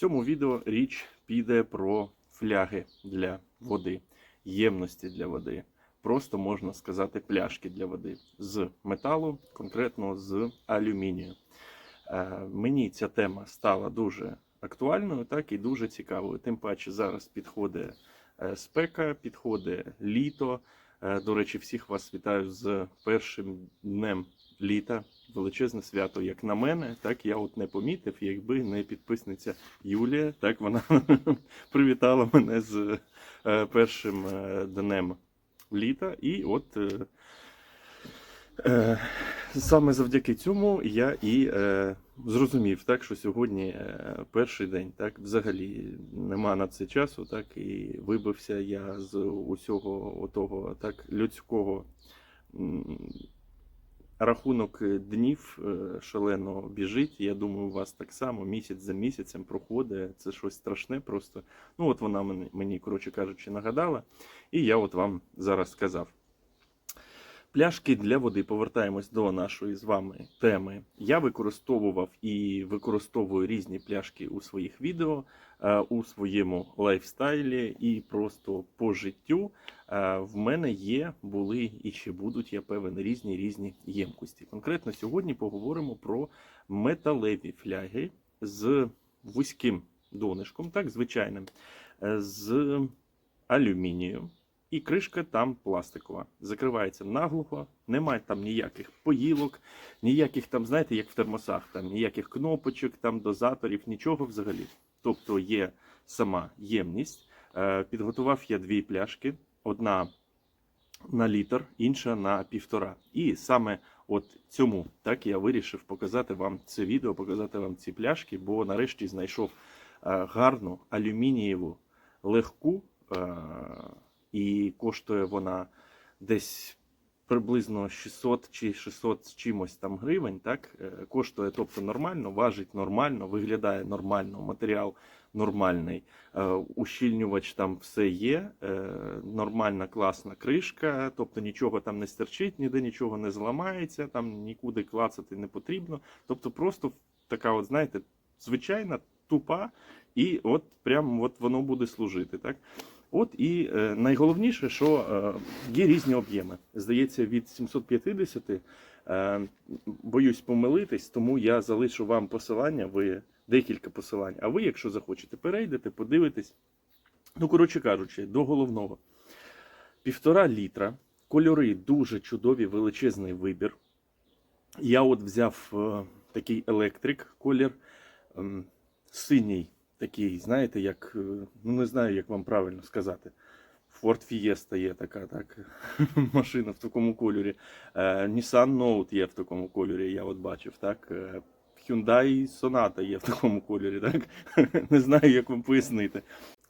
цьому відео річ піде про фляги для води, ємності для води. Просто можна сказати пляшки для води з металу, конкретно з алюмінію. Е, Мені ця тема стала дуже актуальною, так і дуже цікавою. Тим паче зараз підходить е, спека, підходить літо. Е, До речі, всіх вас вітаю з першим днем літа. Величезне свято, як на мене, так я от не помітив, якби не підписниця Юлія. Так вона привітала мене з е, першим е, днем літа. І от е, саме завдяки цьому я і зрозумів, так, що сьогодні перший день, так, взагалі нема на це часу, так, і вибився я з усього отого так, людського. Рахунок днів е, шалено біжить. Я думаю, у вас так само місяць за місяцем проходить. Це щось страшне просто. Ну, от вона мені коротше кажучи, нагадала. І я от вам зараз сказав. Пляшки для води. Повертаємось до нашої з вами теми. Я використовував і використовую різні пляшки у своїх відео, е, у своєму лайфстайлі і просто по життю. Е, В мене є, були і ще будуть, я певен, різні різні ємкості. Конкретно сьогодні поговоримо про металеві фляги з вузьким донишком, так, звичайним, е, з алюмінію. І кришка там пластикова. Закривається наглухо, немає там ніяких поїлок, ніяких там, знаєте, як в термосах, там ніяких кнопочок, там дозаторів, нічого взагалі. Тобто є сама ємність. Е, Підготував я дві пляшки: одна на літр, інша на півтора. І саме от цьому так я вирішив показати вам це відео, показати вам ці пляшки, бо нарешті знайшов е, гарну алюмінієву легку. І коштує вона десь приблизно 600 чи 600 з чимось там гривень. Так Е, коштує, тобто нормально, важить нормально, виглядає нормально, матеріал нормальний, е, ущільнювач там все є, е, нормальна класна кришка, тобто нічого там не стерчить, ніде нічого не зламається, там нікуди клацати не потрібно. Тобто, просто така, от знаєте, звичайна, тупа, і от прям от воно буде служити. так От і е, найголовніше, що е, є різні об'єми. Здається, від 750, е, боюсь помилитись, тому я залишу вам посилання, ви декілька посилань. А ви, якщо захочете, перейдете, подивитесь. Ну, коротше кажучи, до головного. Півтора літра, кольори дуже чудові, величезний вибір. Я от взяв такий електрик колір, ем, синій такий, знаєте, як, е, ну не знаю, як вам правильно сказати. Ford Fiesta є така, так, машина в такому кольорі. Е, Nissan Note є в такому кольорі, я от бачив, так. Е, Hyundai Sonata є в такому кольорі, так. Не знаю, як вам пояснити.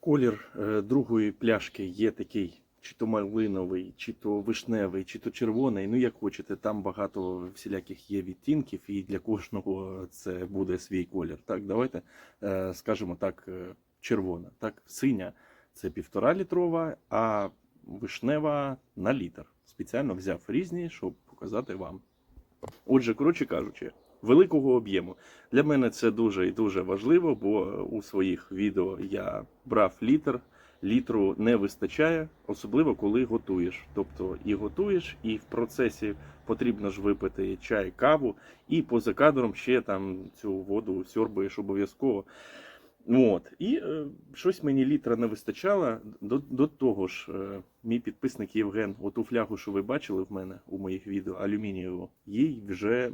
Колір другої пляшки є такий, чи то малиновий, чи то вишневий, чи то червоний. Ну, як хочете, там багато всіляких є відтінків, і для кожного це буде свій колір. Так, давайте е, скажемо так, е, червона. Так, синя це півтора літрова, а вишнева на літр. Спеціально взяв різні, щоб показати вам. Отже, коротше кажучи, великого об'єму. Для мене це дуже і дуже важливо, бо у своїх відео я брав літр. Літру не вистачає, особливо коли готуєш. Тобто і готуєш, і в процесі потрібно ж випити чай, каву, і поза кадром ще там цю воду сьорбаєш обов'язково. От. І е, щось мені літра не вистачало. До, до того ж, е, мій підписник Євген, оту флягу, що ви бачили в мене у моїх відео, алюмінієву, їй вже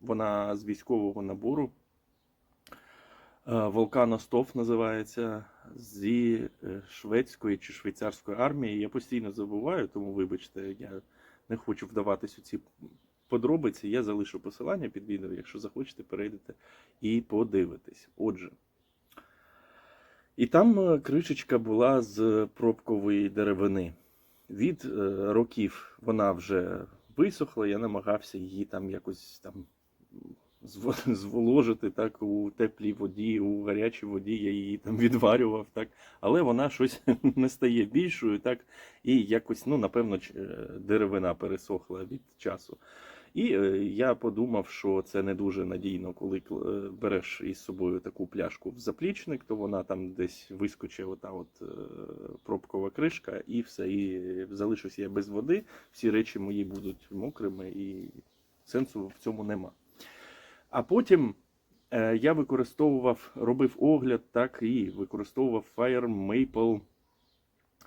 вона з військового набору. Волканостов називається зі е, шведської чи швейцарської армії. Я постійно забуваю, тому вибачте, я не хочу вдаватись у ці подробиці. Я залишу посилання під відео. Якщо захочете, перейдете і подивитесь. Отже. І там е, кришечка була з пробкової деревини. Від е, років вона вже висохла, я намагався її там якось там зволожити так у теплій воді, у гарячій воді я її там відварював, так, але вона щось не стає більшою, так, і якось, ну, напевно, е, деревина пересохла від часу. І е, я подумав, що це не дуже надійно, коли е, береш із собою таку пляшку в заплічник, то вона там десь вискочить ота от пробкова кришка, і все. І залишуся я без води. Всі речі мої будуть мокрими, і сенсу в цьому нема. А потім е, я використовував, робив огляд, так і використовував Fire Maple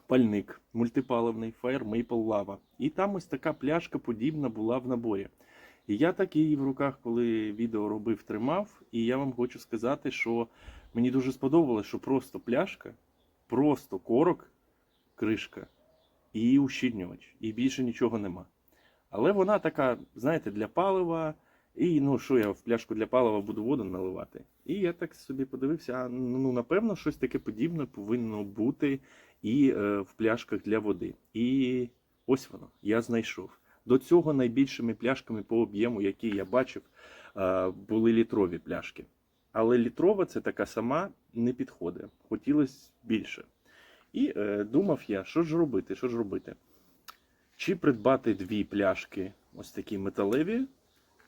пальник мультипаливний Fire Maple Lava. І там ось така пляшка подібна була в наборі. І я так її в руках, коли відео робив, тримав. І я вам хочу сказати, що мені дуже сподобалось, що просто пляшка, просто корок, кришка і ущільнювач. І більше нічого нема. Але вона така, знаєте, для палива. І ну що я в пляшку для палива буду воду наливати. І я так собі подивився, ну напевно, щось таке подібне повинно бути і е, в пляшках для води. І ось воно, я знайшов. До цього найбільшими пляшками по об'єму, які я бачив, е, були літрові пляшки. Але літрова це така сама не підходить. Хотілося більше. І е, думав я, що ж робити, що ж робити? Чи придбати дві пляшки, ось такі металеві,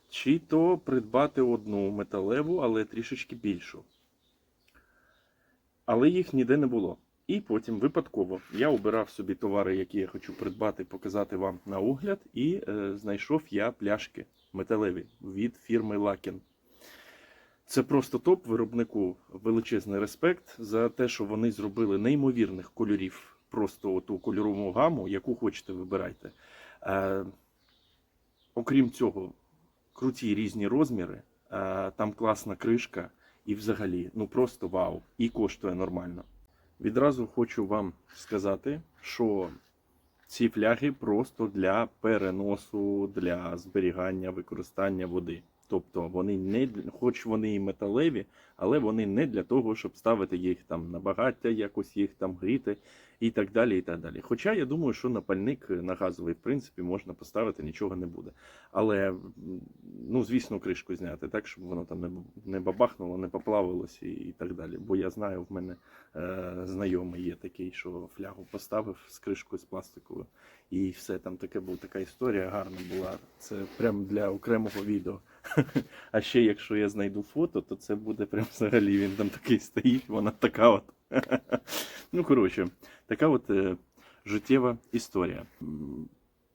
чи то придбати одну металеву, але трішечки більшу. Але їх ніде не було. І потім випадково я обирав собі товари, які я хочу придбати, показати вам на огляд, і е, знайшов я пляшки металеві від фірми Лакін. Це просто топ виробнику величезний респект за те, що вони зробили неймовірних кольорів, просто ту кольорову гаму, яку хочете, вибирайте. Е, окрім цього, круті різні розміри, там класна кришка, і взагалі, ну просто вау, і коштує нормально. Відразу хочу вам сказати, що ці фляги просто для переносу, для зберігання, використання води. Тобто вони не хоч вони і металеві, але вони не для того, щоб ставити їх там на багаття, якось їх там гріти і так далі. і так далі. Хоча я думаю, що на пальник на газовий, в принципі, можна поставити, нічого не буде. Але ну, звісно, кришку зняти, так, щоб воно там не, бабахнуло, не поплавилось і, і так далі. Бо я знаю, в мене е, знайомий є такий, що флягу поставив з кришкою з пластиковою. І все там таке була така історія гарна була. Це прям для окремого відео. А ще якщо я знайду фото, то це буде прям взагалі. Він там такий стоїть, вона така от. Ну, коротше, така от е, життєва історія.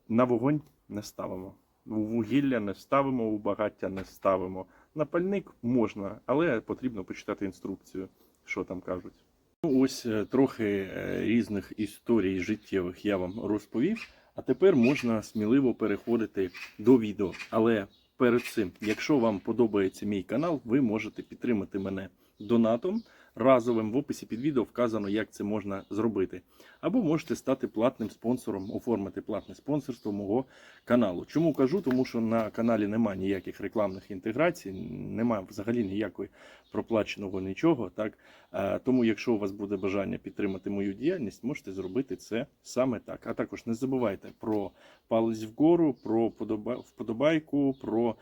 На вогонь не ставимо. У вугілля не ставимо, у багаття не ставимо. На пальник можна, але потрібно почитати інструкцію, що там кажуть. Ну, ось е, трохи е, різних історій життєвих я вам розповів. А тепер можна сміливо переходити до відео. Але перед цим, якщо вам подобається мій канал, ви можете підтримати мене донатом разовим. В описі під відео вказано, як це можна зробити. Або можете стати платним спонсором, оформити платне спонсорство мого каналу. Чому кажу? Тому що на каналі немає ніяких рекламних інтеграцій, немає взагалі ніякої проплаченого нічого. Так Тому, якщо у вас буде бажання підтримати мою діяльність, можете зробити це саме так. А також не забувайте про палець вгору, про вподобайку, про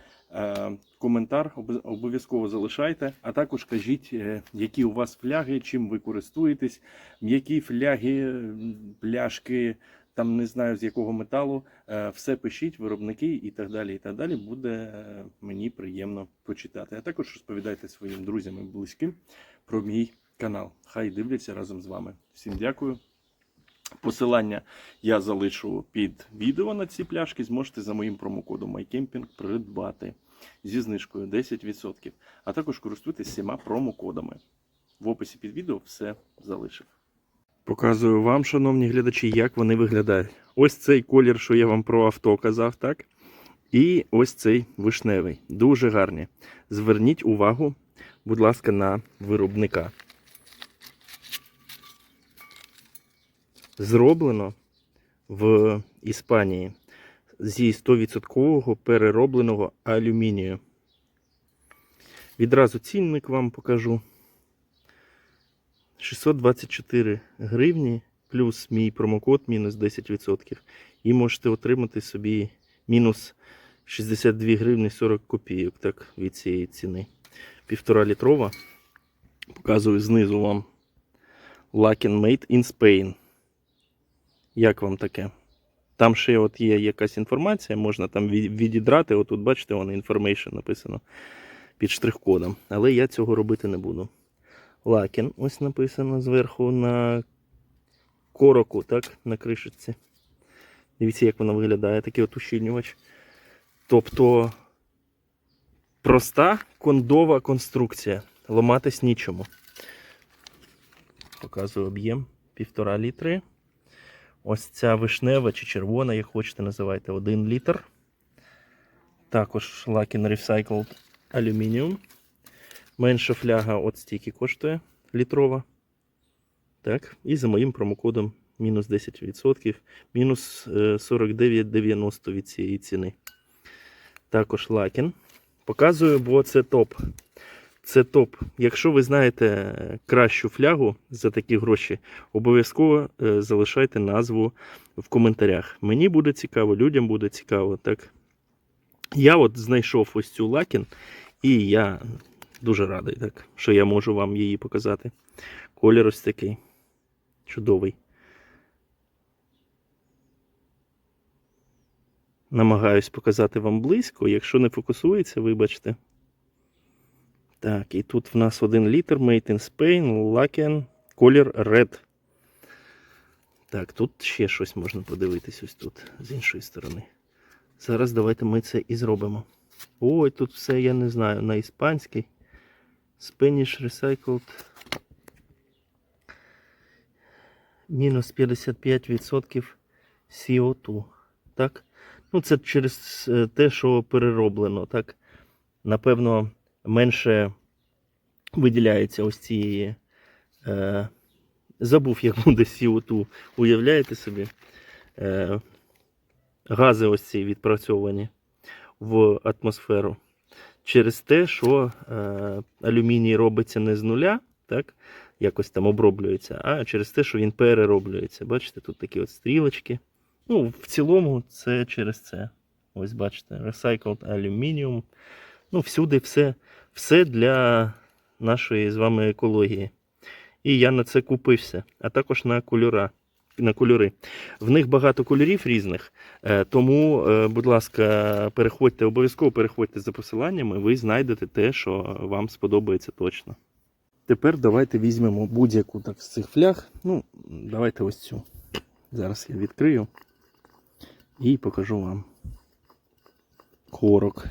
коментар. Обов'язково залишайте. А також кажіть, е, які у вас фляги, чим ви користуєтесь, які фляги, пляшки. Там не знаю з якого металу, Е, все пишіть, виробники і так далі. І так далі. Буде е, мені приємно почитати. А також розповідайте своїм друзям і близьким про мій канал. Хай дивляться разом з вами. Всім дякую. Посилання я залишу під відео на ці пляшки. Зможете за моїм промокодом MyCamping придбати зі знижкою 10%. А також користуйтесь всіма промокодами. В описі під відео все залишив. Показую вам, шановні глядачі, як вони виглядають. Ось цей колір, що я вам про авто казав, так? І ось цей вишневий. Дуже гарні. Зверніть увагу, будь ласка, на виробника. Зроблено в Іспанії зі 100% переробленого алюмінію. Відразу цінник вам покажу. 624 гривні плюс мій промокод мінус 10%. І можете отримати собі мінус 62 гривні 40 копійок так, від цієї ціни. Півтора літрова. Показую знизу вам Lakin Made in Spain. Як вам таке? Там ще от є якась інформація, можна там від- відідрати. Отут, бачите, воно information написано під штрих-кодом. Але я цього робити не буду. Лакін, ось написано зверху на короку, так, на кришечці. Дивіться, як воно виглядає, такий от ущільнювач. Тобто проста кондова конструкція. Ломатись нічому. Показую об'єм півтора літри. Ось ця вишнева чи червона, як хочете, називайте 1 літр. Також Luckin Recycled Aluminium. Менша фляга от стільки коштує літрова. Так, і за моїм промокодом мінус 10%, мінус е, 49,90 від цієї ціни. Також Luckin. Показую, бо це топ. Це топ. Якщо ви знаєте е, кращу флягу за такі гроші, обов'язково е, залишайте назву в коментарях. Мені буде цікаво, людям буде цікаво. Так? Я от знайшов ось цю лакін, і я дуже радий, так, що я можу вам її показати. Колір ось такий. Чудовий. Намагаюсь показати вам близько. Якщо не фокусується, вибачте. Так, і тут в нас один літр Made in Spain, Laken, колір Red. Так, тут ще щось можна подивитись ось тут, з іншої сторони. Зараз давайте ми це і зробимо. Ой, тут все, я не знаю, на іспанській. Spanish Recycled. Мінус 55% CO2. Так? Ну, це через е, те, що перероблено. Так? Напевно, менше виділяється ось ці. Е, забув, як буде CO2. Уявляєте собі? Е, гази ось ці відпрацьовані в атмосферу. Через те, що е, алюміній робиться не з нуля, так? якось там оброблюється, а через те, що він перероблюється. Бачите, тут такі от стрілочки. Ну, в цілому, це через це. Ось бачите, Recycled Aluminium. Ну, всюди все, все для нашої з вами екології. І я на це купився, а також на кольора. На кольори. В них багато кольорів різних, е, тому, е, будь ласка, переходьте, обов'язково переходьте за посиланнями, ви знайдете те, що вам сподобається точно. Тепер давайте візьмемо будь-яку так з цих фляг. Ну, давайте ось цю. Зараз я відкрию і покажу вам корок.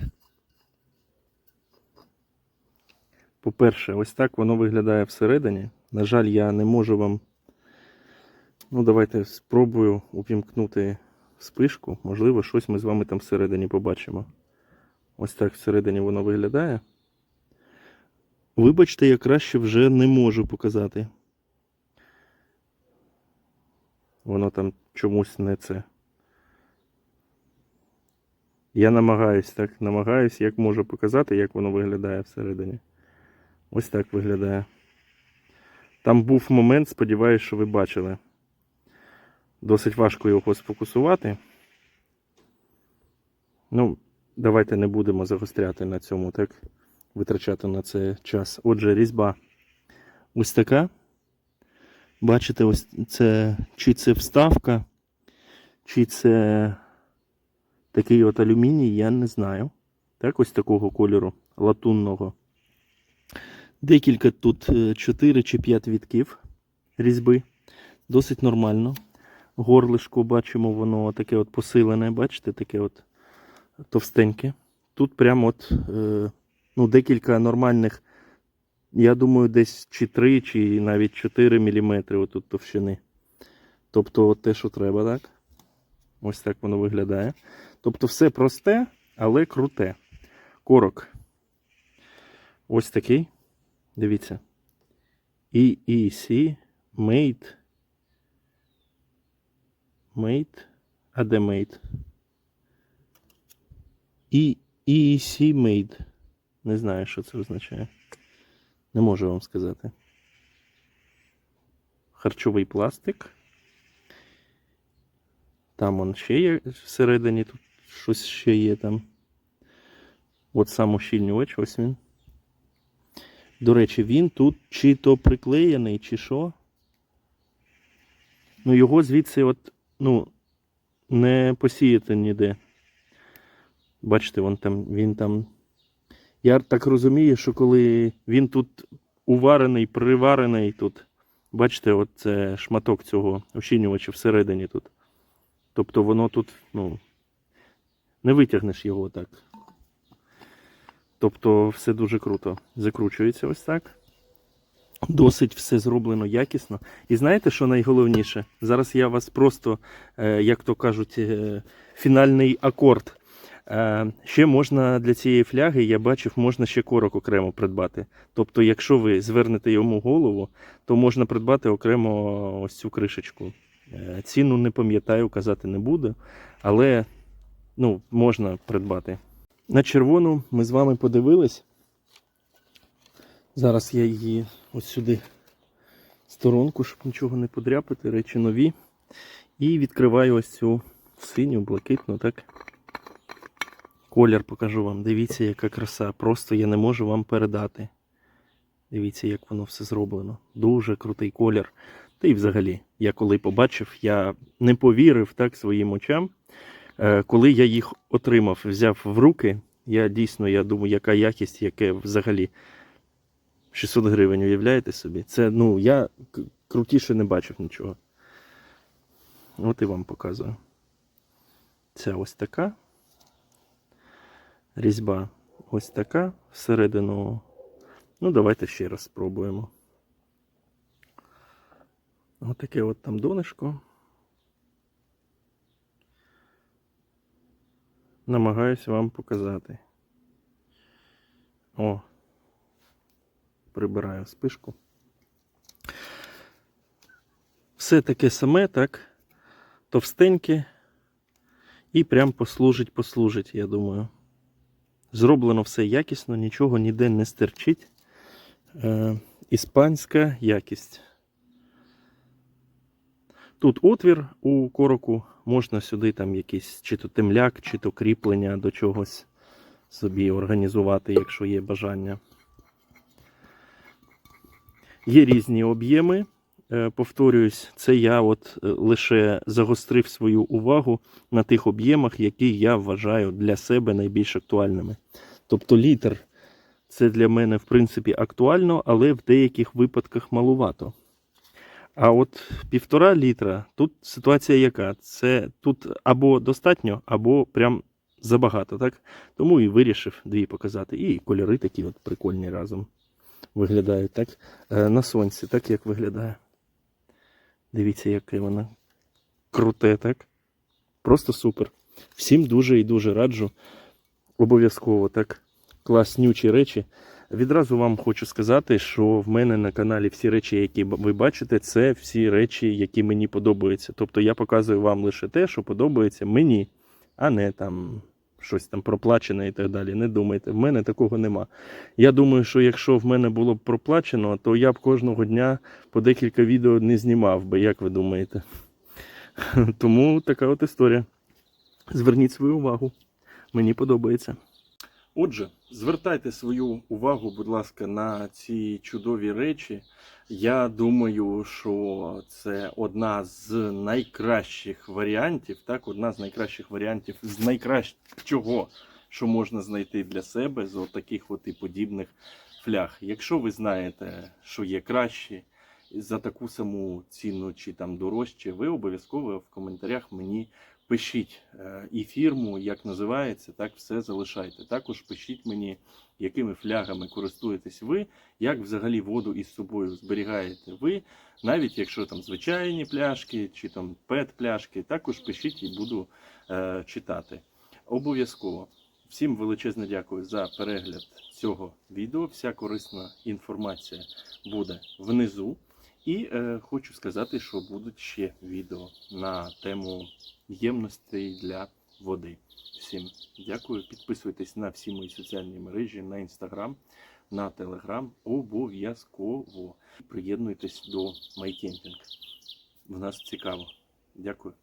По-перше, ось так воно виглядає всередині. На жаль, я не можу вам. Ну, давайте спробую увімкнути спишку. Можливо, щось ми з вами там всередині побачимо. Ось так всередині воно виглядає. Вибачте, я краще вже не можу показати. Воно там чомусь не це. Я намагаюсь так, намагаюсь, як можу показати, як воно виглядає всередині. Ось так виглядає. Там був момент, сподіваюся, що ви бачили. Досить важко його сфокусувати. Ну, давайте не будемо загостряти на цьому, так? Витрачати на це час. Отже, різьба ось така. Бачите, ось це, чи це вставка, чи це такий от алюміній, я не знаю. Так, ось такого кольору латунного. Декілька тут 4 чи 5 вітків різьби. Досить нормально. Горлишко бачимо, воно таке от посилене, бачите, таке от товстеньке. Тут прямо от е, ну, декілька нормальних, я думаю, десь чи 3, чи навіть 4 мм отут товщини. Тобто от те, що треба, так? Ось так воно виглядає. Тобто все просте, але круте. Корок. Ось такий. Дивіться. EEC Made. Made. А де Made? EEC Made. Не знаю, що це означає. Не можу вам сказати. Харчовий пластик. Там он ще є всередині, тут щось ще є там. От сам ущільнювач, ось він. До речі, він тут чи то приклеєний, чи що. Ну, його звідси, от, ну, не посіяти ніде. Бачите, вон там, він там. Я так розумію, що коли він тут уварений, приварений тут. Бачите, от це шматок цього ощінювача всередині тут. Тобто воно тут, ну, не витягнеш його так. Тобто все дуже круто. Закручується ось так. Досить все зроблено якісно. І знаєте, що найголовніше? Зараз я вас просто, е, як то кажуть, е, фінальний акорд. Е, Ще можна для цієї фляги, я бачив, можна ще корок окремо придбати. Тобто, якщо ви звернете йому голову, то можна придбати окремо ось цю кришечку. Ціну не пам'ятаю, казати не буду, але ну, можна придбати. На червону ми з вами подивились. Зараз я її ось сюди сторонку, щоб нічого не подряпати, речі нові. І відкриваю ось цю синю, блакитну, так. Колір покажу вам. Дивіться, яка краса. Просто я не можу вам передати. Дивіться, як воно все зроблено. Дуже крутий колір. Та й взагалі, я коли побачив, я не повірив так своїм очам. Е, Коли я їх отримав, взяв в руки, я дійсно я думаю, яка якість, яке взагалі 600 гривень, уявляєте собі? Це, ну, я крутіше не бачив нічого. От і вам показую. Це ось така. Різьба ось така. Всередину. Ну, давайте ще раз спробуємо. Отаке от там донышко. Намагаюся вам показати. О, прибираю спишку. Все таке саме, так? Товстеньке. І прям послужить, послужить, я думаю. Зроблено все якісно, нічого ніде не стерчить. Е, іспанська якість. Тут отвір у короку, можна сюди там якийсь чи то темляк, чи то кріплення до чогось собі організувати, якщо є бажання. Є різні об'єми. Е, Повторююсь, це я от е, лише загострив свою увагу на тих об'ємах, які я вважаю для себе найбільш актуальними. Тобто літр це для мене в принципі актуально, але в деяких випадках малувато. А от півтора літра, тут ситуація яка? Це тут або достатньо, або прям забагато, так? Тому і вирішив дві показати. І кольори такі от прикольні разом виглядають, так? Е, На сонці, так як виглядає. Дивіться, яке воно круте, так? Просто супер. Всім дуже і дуже раджу. Обов'язково так. Класнючі речі. Відразу вам хочу сказати, що в мене на каналі всі речі, які ви бачите, це всі речі, які мені подобаються. Тобто я показую вам лише те, що подобається мені, а не там щось там проплачене і так далі. Не думайте, в мене такого нема. Я думаю, що якщо в мене було б проплачено, то я б кожного дня по декілька відео не знімав би, як ви думаєте. Тому така от історія. Зверніть свою увагу. Мені подобається. Отже, звертайте свою увагу, будь ласка, на ці чудові речі. Я думаю, що це одна з найкращих варіантів, так, одна з найкращих варіантів з найкращого, що можна знайти для себе з таких от і подібних фляг. Якщо ви знаєте, що є кращі за таку саму ціну чи там дорожче, ви обов'язково в коментарях мені пишіть е, і фірму, як називається, так все залишайте. Також пишіть мені, якими флягами користуєтесь ви, як взагалі воду із собою зберігаєте ви, навіть якщо там звичайні пляшки чи там пет-пляшки, також пишіть і буду е, читати. Обов'язково. Всім величезне дякую за перегляд цього відео. Вся корисна інформація буде внизу. І е, хочу сказати, що будуть ще відео на тему ємностей для води. Всім дякую. Підписуйтесь на всі мої соціальні мережі, на інстаграм, на телеграм. Обов'язково приєднуйтесь до MyCamping. В нас цікаво. Дякую.